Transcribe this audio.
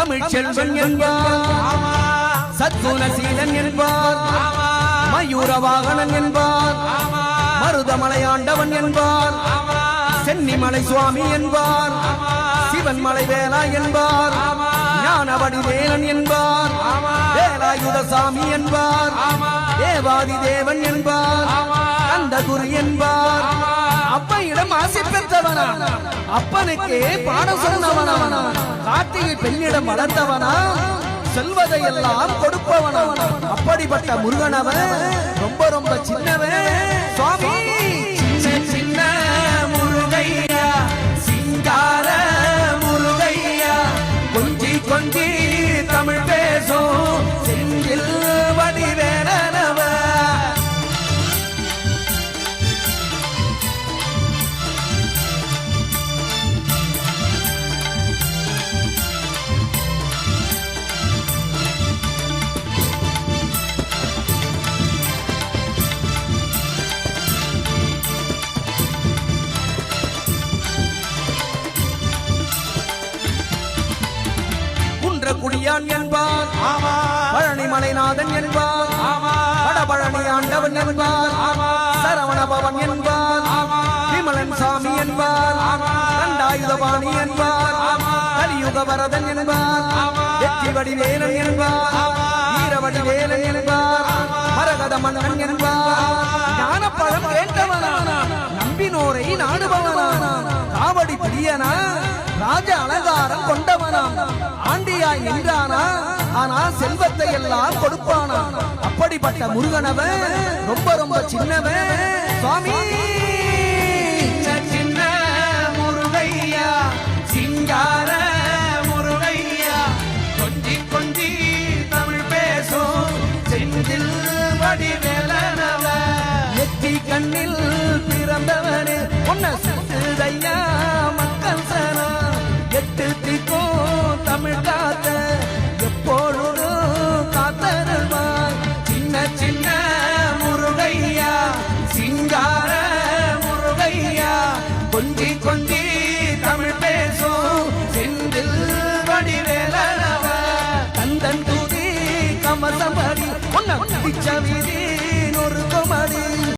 தமிழ் செல்வன் என்பார். சத்குணசீலன் என்பார். மயூர வாகனன் என்பார். மருதமலையாண்டவன் என்பார். சென்னிமலை சுவாமி என்பார். சிவன் மலை வேலா என்பார். ஞானவடி வேலன் என்பார் வேலாயுதசாமி என்பார். தேவாதி தேவன் என்பார். அந்தகுரு என்பார். அப்பையிடம் ஆசை பெற்றவனா அப்பனுக்கே பாடம் சொன்னவனா கார்த்திகை பெண்ணிடம் வளர்ந்தவனா செல்வதை எல்லாம் கொடுப்பவனா? அப்படிப்பட்ட முருகனவன் ரொம்ப ரொம்ப சின்னவன். சுவாமி குன்றக்குடியான் என்பார். பழனி மலைநாதன் என்பார். வடபழனி ஆண்டவன் என்பார். சரவண பவன் என்பார். விமலன் சாமி என்பார். கண்டாயுதபாணி என்பார். கலியுக வரதன் என்பார். வெற்றி வடிவேலன் என்பார். வீரவடி வேலன் என்பார். மரகத மன்னன் என்பார். ஞானப்பழம் கேட்டவனான நம்பினோரை நாடுபவனான காவடி பிரியனா ராஜ அலங்காரம் கொண்டவனா ஆண்டியா என்றானா ஆனா செல்வத்தை எல்லாம் கொடுப்பானா? அப்படிப்பட்ட முருகனவன் ரொம்ப ரொம்ப சின்னவன் சுவாமி. சின்ன முருகையா சிங்கார முருகையா கொஞ்சி கொஞ்சி தமிழ் பேசும் செந்தில் வடிவேலனவ. நெற்றி கண்ணில் பிறந்தவனே. உன்னை சுத்துதையா சனா எட்டு திக்கும் தமிழ் காத்த. எப்பொழுதும் காத்தருவாய். சின்ன சின்ன முருகையா சிங்கார முருகையா. கொஞ்சி கொஞ்சி தமிழ் பேசும் செந்தில் வடிவேலனவ. கந்தன் தூதி கமசமடி உன்னை பிச்ச